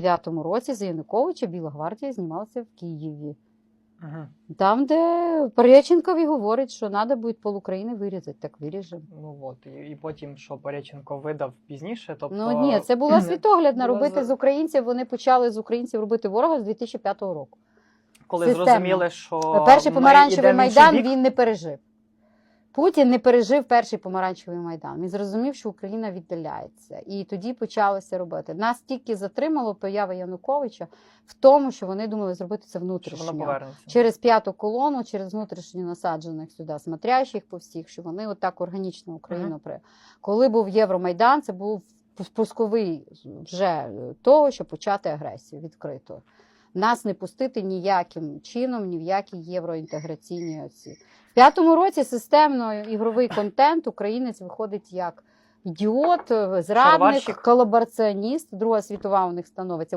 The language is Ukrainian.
дев'ятому році за Януковича Біла гвардія знімалася в Києві. Ага. Там, де Пореченкові говорить, що треба буде пол України вирізати, так виріжемо. Ну от, і, і потім, що Пореченко видав пізніше, тобто. Ну ні, це була світоглядна робити з українців. Вони почали з українців робити ворога з 2005 року. коли системно. зрозуміли, що Перший помаранчевий майдан він не пережив. Путін не пережив перший помаранчевий майдан. Він зрозумів, що Україна віддаляється. І тоді почалося робити. Нас тільки затримало поява Януковича в тому, що вони думали зробити це внутрішньо. Через п'яту колону, через внутрішньо насаджених сюди смотрящих по всіх, що вони отак органічно Україну при коли був Євромайдан, це був спусковий вже того, щоб почати агресію відкрито. Нас не пустити ніяким чином, ні в які євроінтеграційні оці. В п'ятому році системно ігровий контент українець виходить як ідіот, зрадник, колабораціоніст. Друга світова у них становиться.